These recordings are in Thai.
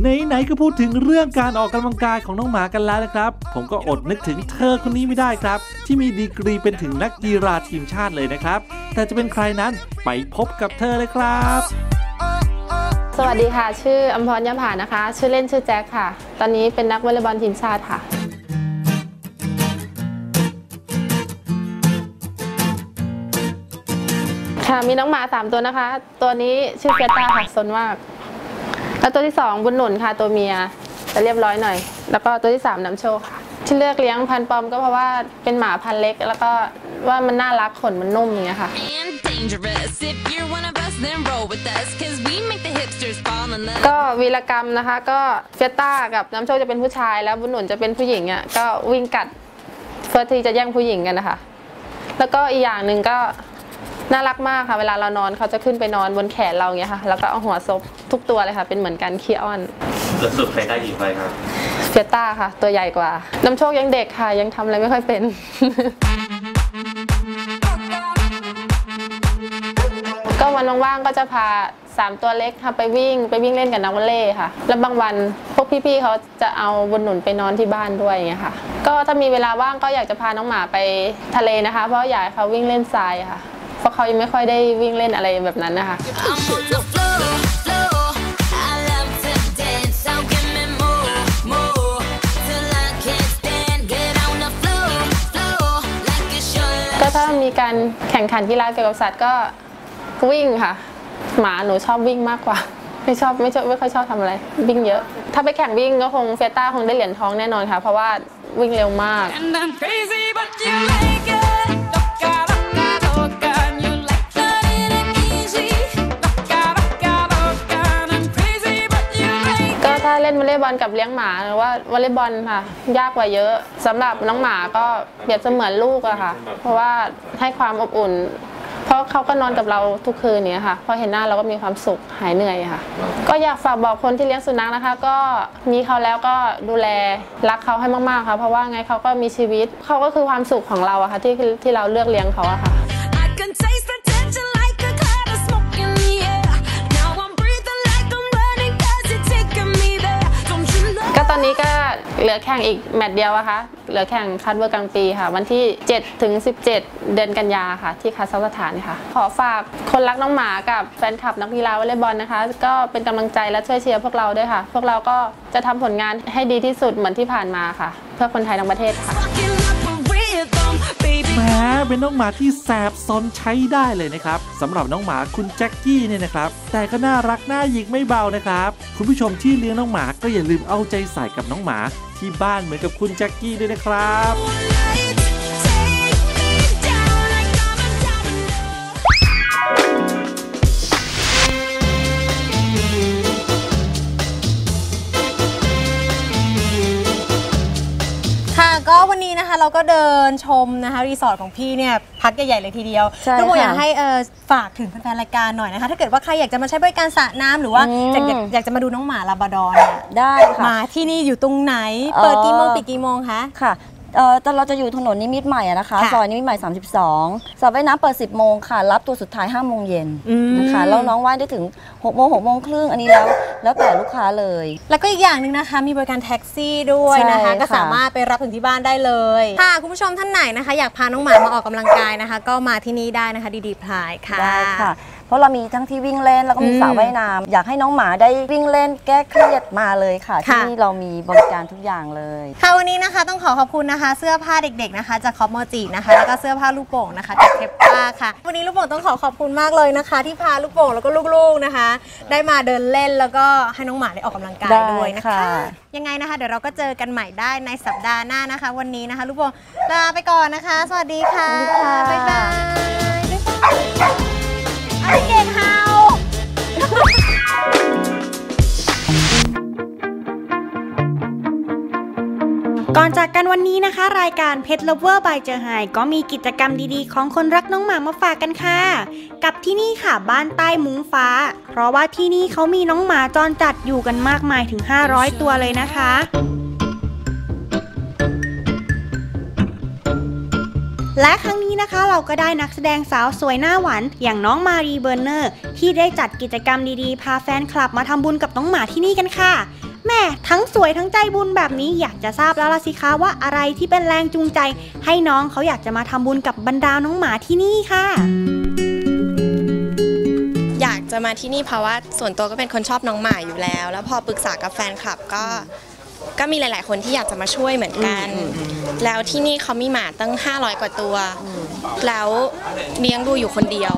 ไหนๆก็พูดถึงเรื่องการออกกำลังกายของน้องหมากันแล้วนะครับ ผมก็อดนึกถึงเธอคนนี้ไม่ได้ครับ ที่มีดีกรีเป็นถึงนักกีฬาทีมชาติเลยนะครับ แต่จะเป็นใครนั้นไปพบกับเธอเลยครับ สวัสดีค่ะ ชื่ออัมพรยผานะคะ ชื่อเล่นชื่อแจ็คค่ะ ตอนนี้เป็นนักวอลเลย์บอลทีมชาติค่ะ ค่ะมีน้องหมา3ตัวนะคะ ตัวนี้ชื่อเฟต้าค่ะซนมาก แล้วตัวที่2บุญหนุนค่ะตัวเมียจะเรียบร้อยหน่อย แล้วก็ตัวที่3น้ำโชคค่ะที่เลือกเลี้ยงพันธุ์ปอมก็เพราะว่าเป็นหมาพันธุ์เล็ก แล้วก็ว่ามันน่ารักขนมันนุ่มอย่างเงี้ยค่ะ and dangerous. If you're one of us, then roll with us. Cause we make the hipsters fall in love. ก็วีรกรรมนะคะ ก็เฟยต้ากับน้ำโชคจะเป็นผู้ชายแล้วบุญหนุนจะเป็นผู้หญิงอะก็วิ่งกัดเพื่อที่จะแย่งผู้หญิงกันนะคะ แล้วก็อีกอย่างหนึ่งก็ น่ารักมากค่ะ เวลาเรานอนเขาจะขึ้นไปนอนบนแขนเราอย่างเงี้ยค่ะ แล้วก็เอาหัวซบทุกตัวเลยค่ะ เป็นเหมือนกันขี้อ้อนแล้วสุดใครได้กี่ใบครับเฟยต้าค่ะ ตัวใหญ่กว่า น้ำโชคยังเด็กค่ะ ยังทำอะไรไม่ค่อยเป็นก็วันว่างๆก็จะพาสามตัวเล็กค่ะไปวิ่งไปวิ่งเล่นกับนักวอลเลย์ค่ะ แล้วบางวันพวกพี่ๆเขาจะเอาบนหนุนไปนอนที่บ้านด้วยอย่างเงี้ยค่ะ ก็ถ้ามีเวลาว่างก็อยากจะพาน้องหมาไปทะเลนะคะ เพราะอยากให้เขาวิ่งเล่นทรายค่ะ เพราะเขายังไม่ค่อยได้วิ่งเล่นอะไรแบบนั้นนะคะก็ถ้ามีการแข่งขันกีฬาเกี่ยวกับสัตว์ก็วิ่งค่ะ หมาหนูชอบวิ่งมากกว่า ไม่ชอบไม่ชอบไม่ค่อยชอบทำอะไร วิ่งเยอะ ถ้าไปแข่งวิ่งก็คงเฟต้าคงได้เหรียญทองแน่นอนค่ะ เพราะว่าวิ่งเร็วมาก เล่นวอลเลย์บอลกับเลี้ยงหมาหรือว่าวอลเลย์บอลค่ะ ยากกว่าเยอะสำหรับน้องหมาก็เปรียบเสมือนลูกอะค่ะ เพราะว่าให้ความอบอุ่น เพราะเขาก็นอนกับเราทุกคืนเนี้ยค่ะพอเห็นหน้าเราก็มีความสุขหายเหนื่อยค่ะ ก็อยากฝากบอกคนที่เลี้ยงสุนัขนะคะ ก็มีเขาแล้วก็ดูแลรักเขาให้มากๆค่ะ เพราะว่าไงเขาก็มีชีวิตเขาก็คือความสุขของเราอะค่ะที่ที่เราเลือกเลี้ยงเขาอะค่ะ เหลือแข่งอีกแมตช์เดียวอะคะเหลือแข่งคัดเวอร์กลางปีค่ะ วันที่7ถึง17 เดือนกันยาค่ะ ที่คาซัคสถานค่ะ ขอฝากคนรักน้องหมากับแฟนคลับนักกีฬาวอลเลย์บอลนะคะ ก็เป็นกำลังใจและช่วยเชียร์พวกเราด้วยค่ะ พวกเราก็จะทำผลงานให้ดีที่สุดเหมือนที่ผ่านมาค่ะ เพื่อคนไทยทั้งประเทศค่ะ แหมเป็นน้องหมาที่แสบซนใช้ได้เลยนะครับสำหรับน้องหมาคุณแจ็คกี้เนี่ยนะครับ แต่ก็น่ารักน่าหยิกไม่เบานะครับ คุณผู้ชมที่เลี้ยงน้องหมาก็อย่าลืมเอาใจใส่กับน้องหมาที่บ้านเหมือนกับคุณแจ็คกี้ด้วยนะครับ นนี้นะคะเราก็เดินชมนะคะรีสอร์ทของพี่เนี่ยพักใหญ่ๆเลยทีเดียวใช่ก็คงอยากค่ะให้เอ่อฝากถึงแฟนๆรายการหน่อยนะคะ ถ้าเกิดว่าใครอยากจะมาใช้บริการสระน้ำหรือว่าอืม อยากอยากอยากจะมาดูน้องหมาลาบราดอร์เนี่ยได้ค่ะ มาที่นี่อยู่ตรงไหนเอ่อเปิดกี่โมงปิดกี่โมงคะ ค่ะ เอ่อแต่เราจะอยู่ถนนนิมิตรใหม่อะนะคะค่ะ ซอยนิมิตรใหม่ 32สระว่ายน้ำเปิด 10 โมงค่ะ รับตัวสุดท้าย 5 โมงเย็นอืมนะคะแล้วน้องว่ายได้ถึง 6 โมง 6 โมงครึ่งอันนี้แล้ว แล้วแต่ลูกค้าเลย แล้วก็อีกอย่างหนึ่งนะคะ มีบริการแท็กซี่ด้วยนะคะ ใช่ค่ะ ก็สามารถไปรับถึงที่บ้านได้เลยค่ะคุณผู้ชมท่านไหนนะคะ อยากพาน้องหมามาออกกำลังกายนะคะ ก็มาที่นี่ได้นะคะดีดีพลายค่ะ ได้ค่ะเพ ราะเรามีทั้งที่วิ่งเล่นแล้วก็มีอืมสระว่ายน้ำอยากให้น้องหมาได้วิ่งเล่นแก้เครียดมาเลยค่ะ ที่ค่ะ นี่เรามีบริการทุกอย่างเลย ค่ะวันนี้นะคะต้องขอขอบคุณนะคะ เสื้อผ้าเด็กๆนะคะ จากคอปโมจินะคะแล้วก็เสื้อผ้าลูกโป่งนะคะจากเทปป้าค่ะ วันนี้ลูกโป่งต้องขอขอบคุณมากเลยนะคะ ที่พาลูกโป่งแล้วก็ลูกๆนะคะ ได้มาเดินเล่นแล้วก็ให้น้องหมาได้ออกกำลังกายได้ด้วยนะคะ ค่ะ ยังไงนะคะ เดี๋ยวเราก็เจอกันใหม่ได้ในสัปดาห์หน้านะคะ วันนี้นะคะ ลูกโป่งลาไปก่อนนะคะ สวัสดีค่ะสวัสดีค่ะ บ๊ายบายบ๊ายบายเอาเก่งเฮาก่อนจากกันวันนี้นะคะ รายการ Pet Lover by เจอไฮก็มีกิจกรรมดีๆ ของคนรักน้องหมามาฝากกันค่ะ กับที่นี่ค่ะบ้านใต้มุ้งฟ้า เพราะว่าที่นี่เขามีน้องหมาจรจัดอยู่กันมากมายถึง 500 ตัวเลยนะคะ และครั้งนี้นะคะเราก็ได้นักแสดงสาวสวยหน้าหวานอย่างน้องมารีเบอร์เนอร์ ที่ได้จัดกิจกรรมดีๆ พาแฟนคลับมาทำบุญกับน้องหมาที่นี่กันค่ะแม่ทั้งสวยทั้งใจบุญแบบนี้อยากจะทราบแล้วล่ะสิคะว่าอะไรที่เป็นแรงจูงใจ ให้น้องเขาอยากจะมาทำบุญกับบรรดาน้องหมาที่นี่ค่ะ อยากจะมาที่นี่เพราะว่าส่วนตัวก็เป็นคนชอบน้องหมาอยู่แล้ว แล้วพอปรึกษากับแฟนคลับก็ ก็มีหลาย ๆ คนที่อยากจะมาช่วยเหมือนกัน แล้วที่นี่เขามีหมาตั้ง 500 กว่าตัว แล้วเลี้ยงดูอยู่คนเดียว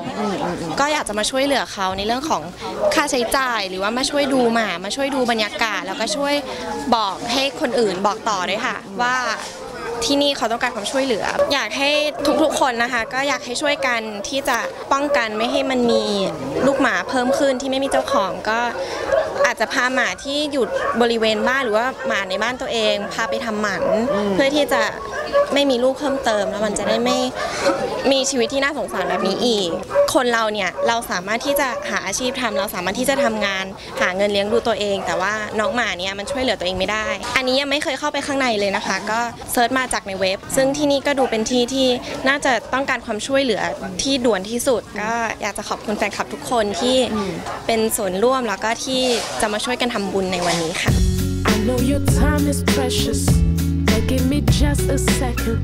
ก็อยากจะมาช่วยเหลือเขาในเรื่องของค่าใช้จ่ายหรือว่ามาช่วยดูหมา มาช่วยดูบรรยากาศ แล้วก็ช่วยบอกให้คนอื่นบอกต่อด้วยค่ะ ว่าที่นี่เขาต้องการความช่วยเหลือ อยากให้ทุกๆคนนะคะ ก็อยากให้ช่วยกันที่จะป้องกันไม่ให้มันมีลูกหมาเพิ่มขึ้นที่ไม่มีเจ้าของก็ อาจจะพาหมาที่อยู่บริเวณบ้านหรือว่าหมาในบ้านตัวเอง พาไปทำหมันเพื่อที่จะ ไม่มีลูกเพิ่มเติม แล้วมันจะได้ไม่มีชีวิตที่น่าสงสารแบบนี้อีก คนเราเนี่ยเราสามารถที่จะหาอาชีพทำเราสามารถที่จะทำงาน หาเงินเลี้ยงดูตัวเอง แต่ว่าน้องหมาเนี่ยมันช่วยเหลือตัวเองไม่ได้ อันนี้ยังไม่เคยเข้าไปข้างในเลยนะคะ ก็เซิร์ชมาจากในเว็บ ซึ่งที่นี่ก็ดูเป็นที่ที่น่าจะต้องการความช่วยเหลือที่ด่วนที่สุด ก็อยากจะขอบคุณแฟนคลับทุกคนที่เป็นส่วนร่วมแล้วก็ที่จะมาช่วยกันทำบุญในวันนี้ค่ะ I know your time is precious, give me just a second.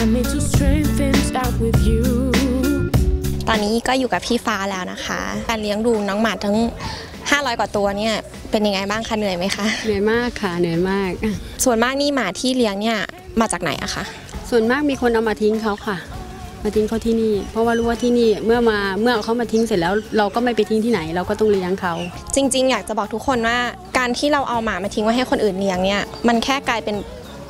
I need to straighten things out with you. ตอนนี้ก็อยู่กับพี่ฟ้าแล้วนะคะ การเลี้ยงดูน้องหมาทั้ง 500 กว่าตัวเนี่ยเป็นยังไงบ้างคะเหนื่อยไหมคะ เหนื่อยมากค่ะเหนื่อยมาก ส่วนมากนี่หมาที่เลี้ยงเนี่ยมาจากไหนอะคะ ส่วนมากมีคนเอามาทิ้งเขาค่ะ มาทิ้งเขาที่นี่ เพราะว่ารู้ว่าที่นี่เมื่อมาเมื่อเอาเขามาทิ้งเสร็จแล้ว เราก็ไม่ไปทิ้งที่ไหนเราก็ต้องเลี้ยงเขา จริง ๆ อยากจะบอกทุกคนว่า การที่เราเอาหมามาทิ้งไว้ให้คนอื่นเลี้ยงเนี่ยมันแค่กลายเป็น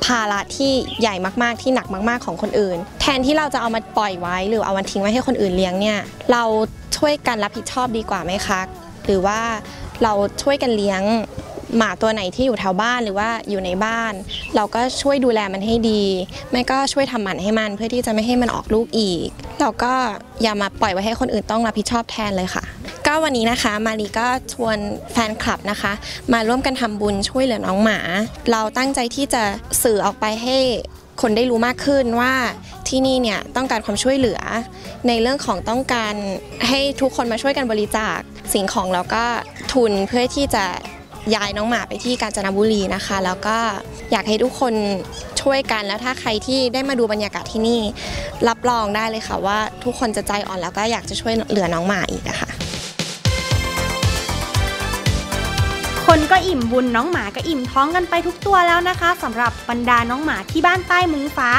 ภาระที่ใหญ่มากๆที่หนักมาก ๆของคนอื่น แทนที่เราจะเอามาปล่อยไว้ หรือเอามาทิ้งไว้ให้คนอื่นเลี้ยงเนี่ยเราช่วยกันรับผิดชอบดีกว่าไหมคะหรือว่าเราช่วยกันเลี้ยงหมาตัวไหนที่อยู่แถวบ้านหรือว่าอยู่ในบ้าน เราก็ช่วยดูแลมันให้ดี ไม่ก็ช่วยทำหมันให้มัน เพื่อที่จะไม่ให้มันออกลูกอีก เราก็อย่ามาปล่อยไว้ให้คนอื่นต้องรับผิดชอบแทนเลยค่ะ ก็วันนี้นะคะ มารีก็ชวนแฟนคลับนะคะ มาร่วมกันทำบุญช่วยเหลือน้องหมา เราตั้งใจที่จะสื่อออกไปให้คนได้รู้มากขึ้นว่าที่นี่เนี่ยต้องการความช่วยเหลือ ในเรื่องของต้องการให้ทุกคนมาช่วยกันบริจาคสิ่งของแล้วก็ทุนเพื่อที่จะย้ายน้องหมาไปที่กาญจนบุรีนะคะ แล้วก็อยากให้ทุกคนช่วยกันแล้วถ้าใครที่ได้มาดูบรรยากาศที่นี่ รับรองได้เลยค่ะว่าทุกคนจะใจอ่อนแล้วก็อยากจะช่วยเหลือน้องหมาอีกะค่ะ คนก็อิ่มบุญน้องหมาก็อิ่มท้องกันไปทุกตัวแล้วนะคะสำหรับบรรดาน้องหมาที่บ้านใต้มุ้งฟ้า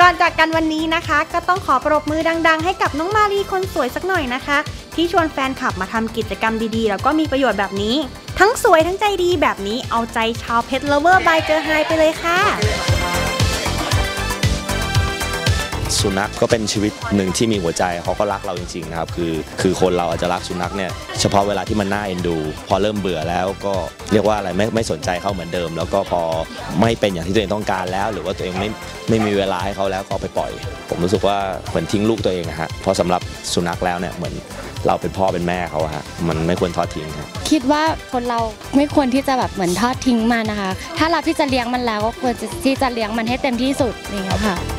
ก่อนจากกันวันนี้นะคะ ก็ต้องขอปรบมือดัง ๆ ให้กับน้องมารีคนสวยสักหน่อยนะคะ ที่ชวนแฟนคลับมาทำกิจกรรมดีๆ แล้วก็มีประโยชน์แบบนี้ ทั้งสวยทั้งใจดีแบบนี้เอาใจชาวเพชรเลเวอร์บายเจอไฮไปเลยค่ะ สุนัขก็เป็นชีวิตหนึ่งที่มีหัวใจเขาก็รักเราจริงๆนะครับคือคือคนเราอาจจะรักสุนัขเนี่ยเฉพาะเวลาที่มันน่าเอ็นดู พอเริ่มเบื่อแล้วก็เรียกว่าอะไรไม่ไม่สนใจเขาเหมือนเดิม แล้วก็พอไม่เป็นอย่างที่ตัวเองต้องการแล้ว หรือว่าตัวเองไม่ไม่มีเวลาให้เขาแล้วก็ไปปล่อย ผมรู้สึกว่าเหมือนทิ้งลูกตัวเองฮะเพราะสำหรับสุนัขแล้วเนี่ยเหมือนเราเป็นพ่อเป็นแม่เขาฮะมันไม่ควรทอดทิ้งฮะคิดว่าคนเราไม่ควรที่จะแบบเหมือนทอดทิ้งมันนะคะ ถ้าเราที่จะเลี้ยงมันแล้วก็ควรที่จะเลี้ยงมันให้เต็มที่สุดอย่างเงี้ยค่ะ